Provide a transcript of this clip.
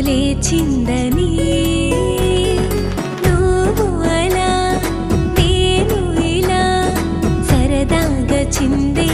లేచిందని నువ్వు అలా నేను ఇలా సరదాగా చిందే